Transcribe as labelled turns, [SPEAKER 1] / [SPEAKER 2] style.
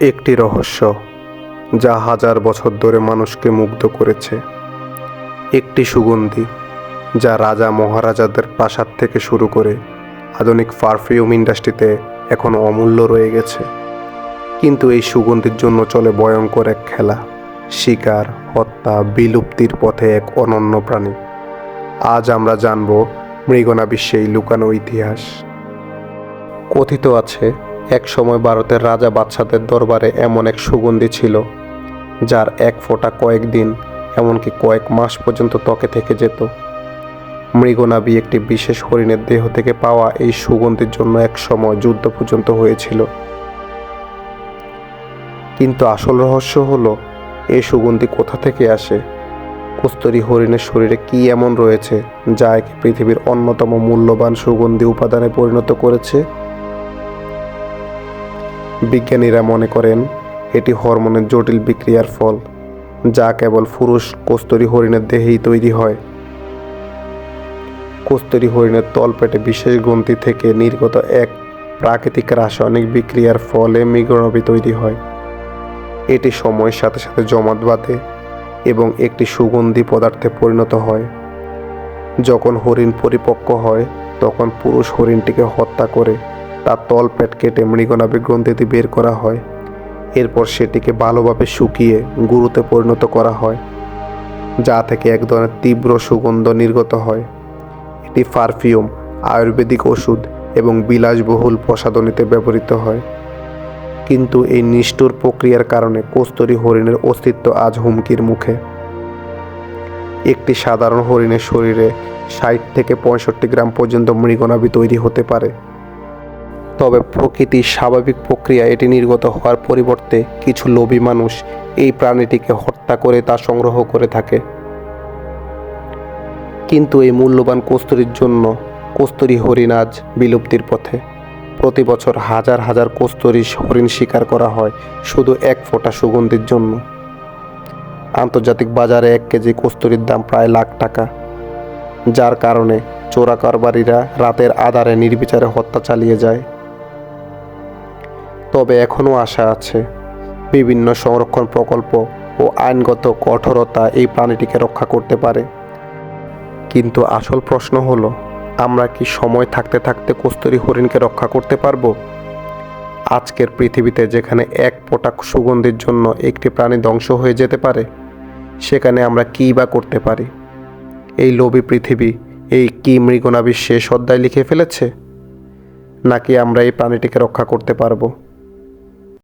[SPEAKER 1] একটি রহস্য, যা হাজার বছর ধরে মানুষকে মুগ্ধ করেছে। একটি সুগন্ধি, যা রাজা মহারাজাদের প্রাসাদ থেকে শুরু করে আধুনিক পারফিউম ইন্ডাস্ট্রিতে এখন অমূল্য রয়ে গেছে। কিন্তু এই সুগন্ধির জন্য চলে ভয়ঙ্কর এক খেলা, শিকার, হত্যা, বিলুপ্তির পথে এক অনন্য প্রাণী। আজ আমরা জানব মৃগনা বিশ্বে লুকানো ইতিহাস। কথিত আছে এক সময় ভারতের রাজা বাদশাদের দরবারে এমন এক সুগন্ধি ছিল, যার এক ফোঁটা কয়েকদিন এমনকি কয়েক মাস পর্যন্ত ত্বকে থেকে যেত। মৃগনাভি একটি বিশেষ হরিণের দেহ থেকে পাওয়া এই সুগন্ধির জন্য এক সময় যুদ্ধ পর্যন্ত হয়েছিল। কিন্তু আসল রহস্য হলো এই সুগন্ধি কোথা থেকে আসে? কস্তুরী হরিণের শরীরে কি এমন রয়েছে, যা একে পৃথিবীর অন্যতম মূল্যবান সুগন্ধি উপাদানে পরিণত করেছে? বিজ্ঞানীরা মনে করেন, এটি হরমোনের জটিল বিক্রিয়ার ফল, যা কেবল পুরুষ কস্তুরী হরিণের দেহেই তৈরি হয়। কস্তুরী হরিণের তলপেটে বিশেষ গ্রন্থি থেকে নির্গত এক প্রাকৃতিক রাসায়নিক বিক্রিয়ার ফলে মৃগনবী তৈরি হয়। এটি সময়ের সাথে সাথে জমাট বাঁধে এবং একটি সুগন্ধি পদার্থে পরিণত হয়। যখন হরিণ পরিপক্ক হয়, তখন পুরুষ হরিণটিকে হত্যা করে তার তল তলপেট কেটে মৃগনাভি গ্রন্থিতে বের করা হয়। এরপর সেটিকে ভালোভাবে শুকিয়ে গুরুতে পরিণত করা হয়, যা থেকে এক ধরনের তীব্র সুগন্ধ নির্গত হয়। এটি পারফিউম, আয়ুর্বেদিক ওষুধ এবং বিলাসবহুল প্রসাধনীতে ব্যবহৃত হয়। কিন্তু এই নিষ্ঠুর প্রক্রিয়ার কারণে কস্তুরী হরিণের অস্তিত্ব আজ হুমকির মুখে। একটি সাধারণ হরিণের শরীরে ষাট থেকে পঁয়ষট্টি গ্রাম পর্যন্ত মৃগনাভি তৈরি হতে পারে। তবে প্রকৃতির স্বাভাবিক প্রক্রিয়া এটি নির্গত হওয়ার পরিবর্তে কিছু লোভী মানুষ এই প্রাণীটিকে হত্যা করে তা সংগ্রহ করে থাকে। কিন্তু এই মূল্যবান কস্তুরির জন্য কস্তুরী হরিণ আজ বিলুপ্তির পথে। প্রতি বছর হাজার হাজার কস্তুরী হরিণ শিকার করা হয় শুধু এক ফোঁটা সুগন্ধির জন্য। আন্তর্জাতিক বাজারে এক কেজি কস্তুরীর দাম প্রায় লাখ টাকা। যার কারণে চোরা কারবারিরা রাতের আধারে নির্বিচারে হত্যা চালিয়ে যায়। তবে এখনও আশা আছে। বিভিন্ন সংরক্ষণ প্রকল্প ও আইনগত কঠোরতা এই প্রাণীটিকে রক্ষা করতে পারে। কিন্তু আসল প্রশ্ন হলো, আমরা কি সময় থাকতে থাকতে কস্তুরী হরিণকে রক্ষা করতে পারব? আজকের পৃথিবীতে যেখানে এক পোটাক সুগন্ধির জন্য একটি প্রাণী ধ্বংস হয়ে যেতে পারে, সেখানে আমরা কী বা করতে পারি? এই লোভী পৃথিবী এই কি শেষ অধ্যায় লিখে ফেলেছে? নাকি আমরা এই প্রাণীটিকে রক্ষা করতে পারব?